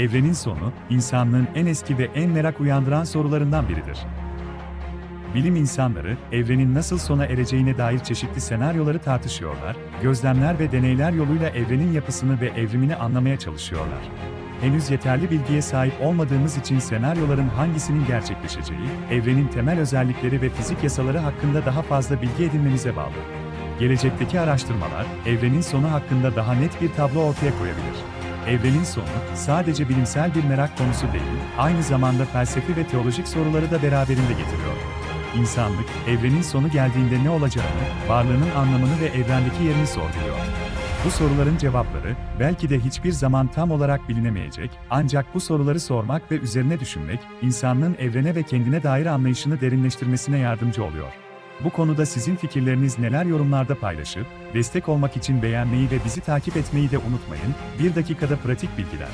evrenin sonu, insanlığın en eski ve en merak uyandıran sorularından biridir. Bilim insanları, evrenin nasıl sona ereceğine dair çeşitli senaryoları tartışıyorlar, gözlemler ve deneyler yoluyla evrenin yapısını ve evrimini anlamaya çalışıyorlar. Henüz yeterli bilgiye sahip olmadığımız için senaryoların hangisinin gerçekleşeceği, evrenin temel özellikleri ve fizik yasaları hakkında daha fazla bilgi edinmemize bağlı. Gelecekteki araştırmalar, evrenin sonu hakkında daha net bir tablo ortaya koyabilir. Evrenin sonu, sadece bilimsel bir merak konusu değil, aynı zamanda felsefi ve teolojik soruları da beraberinde getiriyor. İnsanlık, evrenin sonu geldiğinde ne olacağını, varlığının anlamını ve evrendeki yerini sorguluyor. Bu soruların cevapları, belki de hiçbir zaman tam olarak bilinemeyecek, ancak bu soruları sormak ve üzerine düşünmek, insanlığın evrene ve kendine dair anlayışını derinleştirmesine yardımcı oluyor. Bu konuda sizin fikirleriniz neler yorumlarda paylaşıp, destek olmak için beğenmeyi ve bizi takip etmeyi de unutmayın, bir dakikada pratik bilgiler.